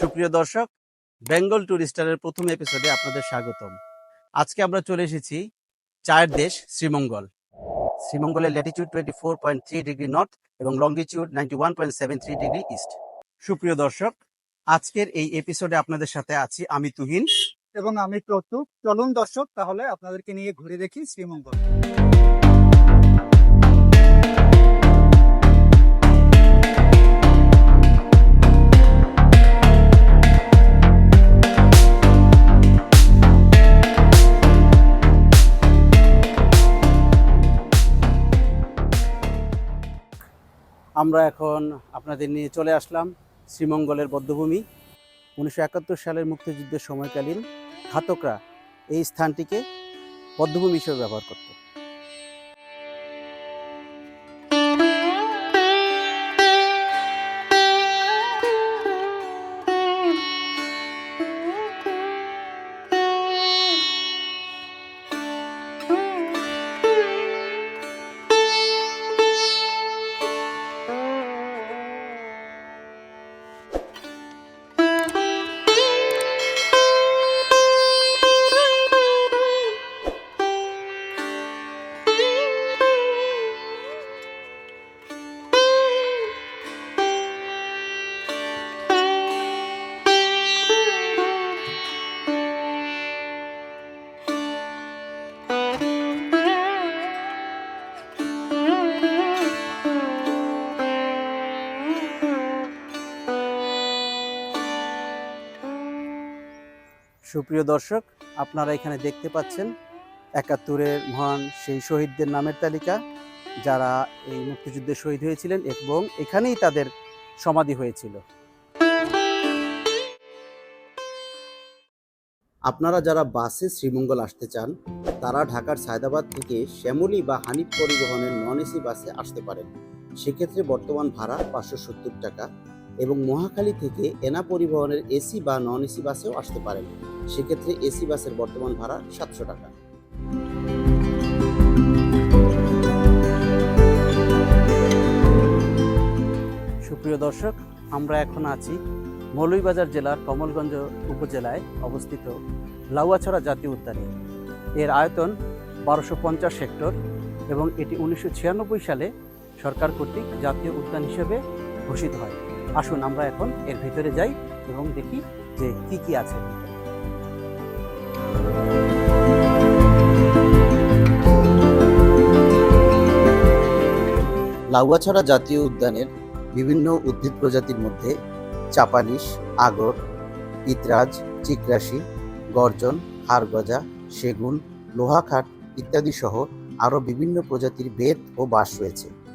সুপ্রিয় দর্শক, বেঙ্গল টুরিস্টারের প্রথম এপিসোডে আপনাদের স্বাগতম। আজকে আমরা চলে এসেছি চায়ের দেশ শ্রীমঙ্গল। শ্রীমঙ্গলের latitude twenty four point three degree north এবং longitude ninety one point seven three degree east সুপ্রিয় দর্শক, আজকের এই এপিসোডে আপনাদের সাথে আছি আমি তুহিন। এবং আমি প্রত্যুক চলুন দর্শক, তাহলে আপনাদেরকে নিয়ে ঘুরে দেখি শ্রীমঙ্গল। আমরা এখন আপনাদের নিয়ে চলে আসলাম শ্রীমঙ্গলের বদ্ধভূমি। উনিশশো একাত্তর সালের মুক্তিযুদ্ধের সময়কালীন ঘাতকরা এই স্থানটিকে বদ্ধভূমি হিসেবে ব্যবহার করত। সুপ্রিয় দর্শক, আপনারা এখানে দেখতে পাচ্ছেন একাত্তরের মহান সেই শহীদদের নামের তালিকা, যারা এই মুক্তিযুদ্ধে শহীদ হয়েছিলেন এবং এখানেই তাদের সমাধি হয়েছিল। আপনারা যারা বাসে শ্রীমঙ্গল আসতে চান, তারা ঢাকার সায়দাবাদ থেকে শ্যামলী বা হানিফ পরিবহনের নন এসি বাসে আসতে পারেন। সেক্ষেত্রে বর্তমান ভাড়া পাঁচশো সত্তর টাকা এবং মহাখালী থেকে এনা পরিবহনের এসি বা নন এসি বাসেও আসতে পারেন। সেক্ষেত্রে এসি বাসের বর্তমান ভাড়া সাতশো টাকা। সুপ্রিয় দর্শক, আমরা এখন আছি মৌলভীবাজার জেলার কমলগঞ্জ উপজেলায় অবস্থিত লাউয়াছড়া জাতীয় উদ্যানে। এর আয়তন বারোশো পঞ্চাশ হেক্টর এবং এটি উনিশশো ছিয়ানব্বই সালে সরকার কর্তৃক জাতীয় উদ্যান হিসেবে ঘোষিত হয়। আসুন আমরা এখন এর ভিতরে যাই এবং দেখি যে কি কি আছে। ভিতরে। লাউয়াছড়া জাতীয় উদ্যানের বিভিন্ন উদ্ভিদ প্রজাতির মধ্যে চাপানিশ, আগর, ইতরাজ, চিকরাশি, গর্জন, হাড়গজা, সেগুন, লোহাখাট ইত্যাদি সহ আরও বিভিন্ন প্রজাতির বেদ ও বাঁশ রয়েছে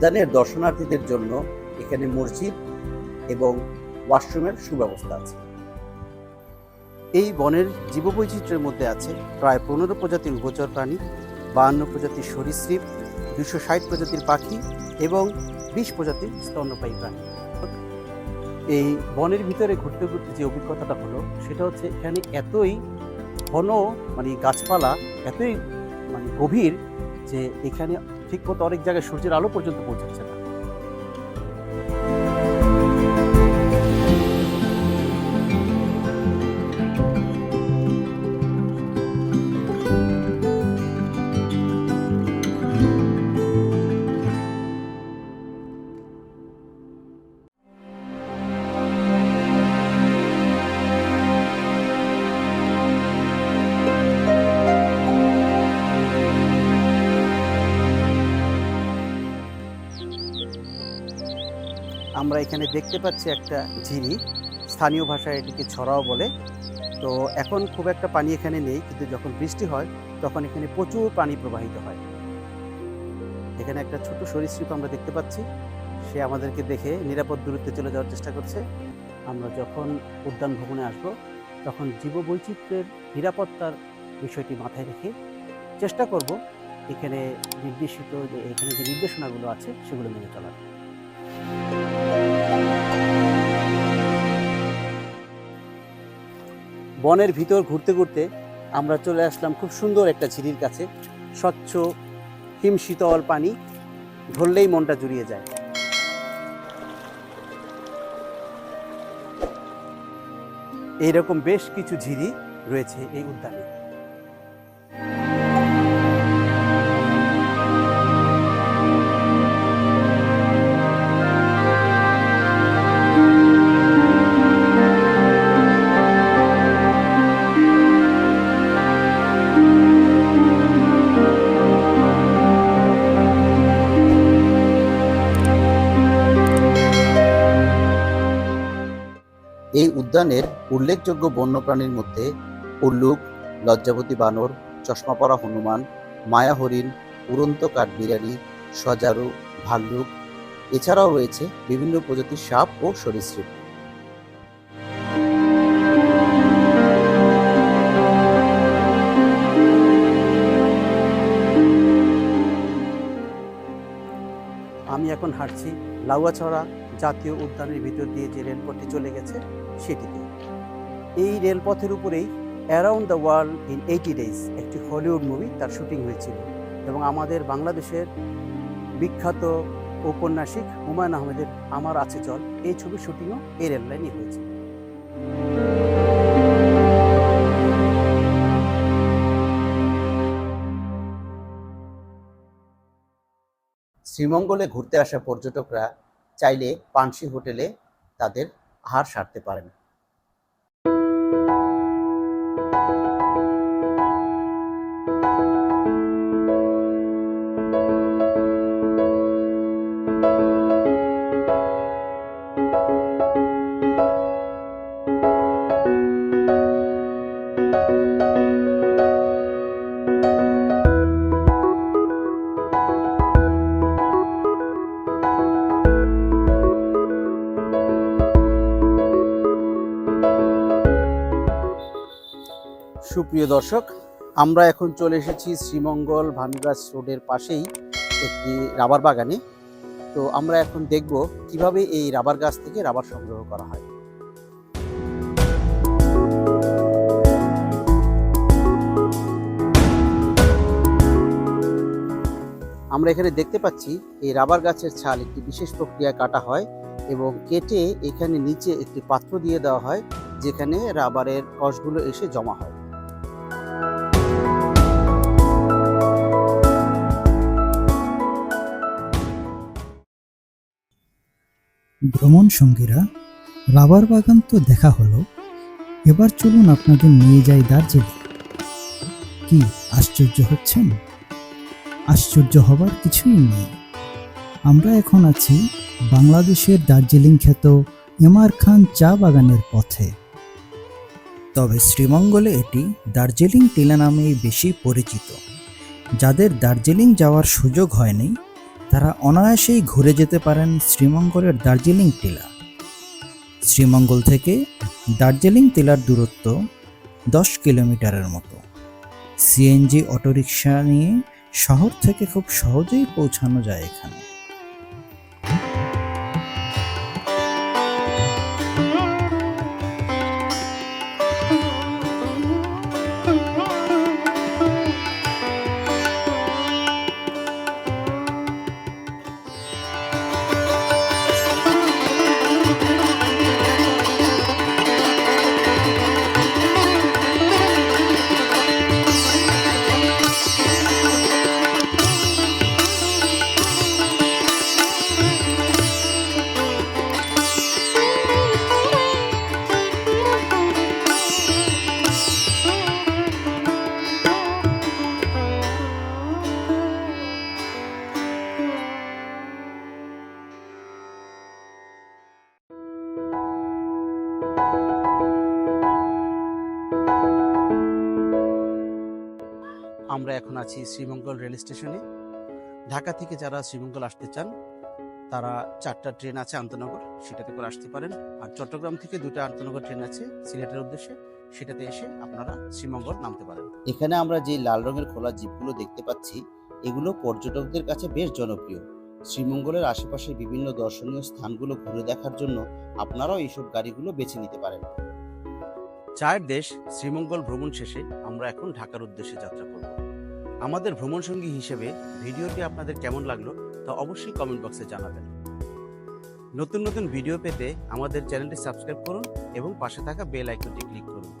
উদ্যানের দর্শনার্থীদের জন্য এখানে মসজিদ এবং ওয়াশরুমের সুব্যবস্থা আছে। এই বনের জীববৈচিত্র্যের মধ্যে আছে প্রায় পনেরো প্রজাতির উভচর প্রাণী, বাহান্ন প্রজাতির সরীসৃপ, দুশো ষাট প্রজাতির পাখি এবং বিশ প্রজাতির স্তন্যপায়ী প্রাণী। এই বনের ভিতরে ঘুরতে ঘুরতে যে অভিজ্ঞতাটা হলো, সেটা হচ্ছে এখানে এতই ঘন মানে গাছপালা, এতই মানে গভীর যে এখানে ঠিক মতো অনেক জায়গায় সূর্যের আলো পর্যন্ত পৌঁছাচ্ছে আমরা এখানে দেখতে পাচ্ছি একটা ঝিরি। স্থানীয় ভাষায় এটিকে ছড়াও বলে। তো এখন খুব একটা পানি এখানে নেই, কিন্তু যখন বৃষ্টি হয়, তখন এখানে প্রচুর পানি প্রবাহিত হয়। এখানে একটা ছোট সরীসৃপ আমরা দেখতে পাচ্ছি। সে আমাদেরকে দেখে নিরাপদ দূরত্বে চলে যাওয়ার চেষ্টা করছে। আমরা যখন উদ্যান ভবনে আসব, তখন জীববৈচিত্র্যের নিরাপত্তার বিষয়টি মাথায় রেখে চেষ্টা করব এখানে নির্দেশিত যে, এখানে যে নির্দেশনাগুলো আছে, সেগুলো মেনে চলার। বনের ভিতর ঘুরতে ঘুরতে আমরা চলে আসলাম খুব সুন্দর একটা ঝিরির কাছে। স্বচ্ছ, হিম শীতল পানি ধরলেই মনটা জুড়িয়ে যায়। এইরকম বেশ কিছু ঝিরি রয়েছে এই উদ্যানে। এই উদ্যানের উল্লেখযোগ্য বন্যপ্রাণীর মধ্যে উল্লুক লজ্জাবতী বানর চশমা পরা হনুমান, মায়া হরিণ, উড়ন্ত কাঠবিড়ালি, সজারু, ভাল্লুক। এছাড়াও রয়েছে বিভিন্ন প্রজাতির সাপ ও সরীসৃপ। আমি এখন হাঁটছি লাউয়াছড়া জাতীয় উদ্যানের ভিতর দিয়ে যে রেলপথটি চলে গেছে, সেটিতে। এই রেলপথের উপরেই around the world in eighty days একটি হলিউড মুভি তার শুটিং হয়েছিল এবং আমাদের বাংলাদেশের বিখ্যাত ঔপন্যাসিক হুমায়ুন আহমেদের আমার আছে জল এই ছবির শুটিংও এই রেল লাইনে হয়েছে। শ্রীমঙ্গলে ঘুরতে আসা পর্যটকরা চাইলে পানসি হোটেলে তাদের আহার সারতে পারেন। সুপ্রিয় দর্শক, আমরা এখন চলে এসেছি শ্রীমঙ্গল ভানুগাছ রোডের পাশেই একটি রাবার বাগানে। তো আমরা এখন দেখব কীভাবে এই রাবার গাছ থেকে রাবার সংগ্রহ করা হয়। আমরা এখানে দেখতে পাচ্ছি, এই রাবার গাছের ছাল একটি বিশেষ প্রক্রিয়া কাটা হয় এবং কেটে এখানে নিচে একটি পাত্র দিয়ে দেওয়া হয়, যেখানে রাবারের কষগুলো এসে জমা হয়। ভ্রমণ সঙ্গীরা রাবার বাগান তো দেখা হলো। এবার চলুন আপনাদের নিয়ে যাই দার্জিলিং। কি, আশ্চর্য হচ্ছেন? আশ্চর্য হবার কিছুই নেই। আমরা এখন আছি বাংলাদেশের দার্জিলিং খ্যাত এমআর খান চা বাগানের পথে। তবে শ্রীমঙ্গলে এটি দার্জিলিং টিলা নামেই বেশি পরিচিত। যাদের দার্জিলিং যাওয়ার সুযোগ হয়নি তারা অনায়াসেই ঘুরে যেতে পারেন শ্রীমঙ্গলের দার্জিলিং টিলা। শ্রীমঙ্গল থেকে দার্জিলিং টিলার দূরত্ব দশ কিলোমিটারের মতো। সিএনজি অটোরিকশা নিয়ে শহর থেকে খুব সহজেই পৌঁছানো যায় এখানে। আমরা এখন আছি শ্রীমঙ্গল রেল স্টেশনে। ঢাকা থেকে যারা শ্রীমঙ্গল আসতে চান তারা চারটা ট্রেন আছে আন্তনগর সেটাতে করে আসতে পারেন। আর চট্টগ্রাম থেকে দুটো আন্তনগর ট্রেন আছে সিলেটের উদ্দেশ্যে। সেটাতে এসে আপনারা শ্রীমঙ্গল নামতে পারেন। এখানে আমরা যে লাল রঙের খোলা জিপগুলো দেখতে পাচ্ছি এগুলো পর্যটকদের কাছে বেশ জনপ্রিয়। শ্রীমঙ্গলের আশেপাশে বিভিন্ন দর্শনীয় স্থানগুলো ঘুরে দেখার জন্য আপনারাও এইসব গাড়িগুলো বেছে নিতে পারেন। চায়ের দেশ শ্রীমঙ্গল ভ্রমণ শেষে আমরা এখন ঢাকার উদ্দেশ্যে যাত্রা করব। আমাদের ভ্রমণ সঙ্গী হিসেবে ভিডিওটি আপনাদের কেমন লাগল তা অবশ্যই কমেন্ট বক্সে জানাবেন। নতুন নতুন ভিডিও পেতে আমাদের চ্যানেলটি সাবস্ক্রাইব করুন এবং পাশে থাকা বেল আইকনটি ক্লিক করুন।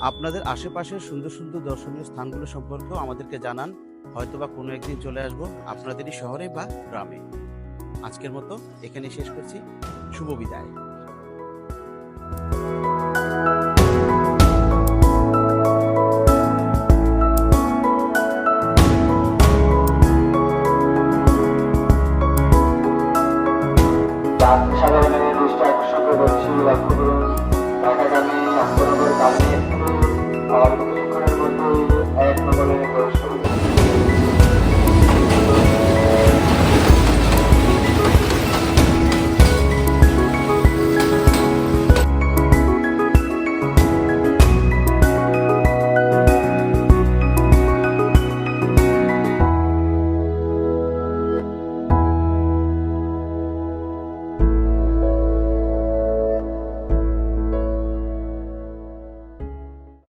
আপনাদের আশেপাশের সুন্দর সুন্দর দর্শনীয় স্থানগুলো সম্পর্কেও আমাদেরকে জানান। হয়তোবা কোনো একদিন চলে আসব আপনাদেরই শহরে বা গ্রামে। আজকের মতো এখানে শেষ করছি। শুভ বিদায়।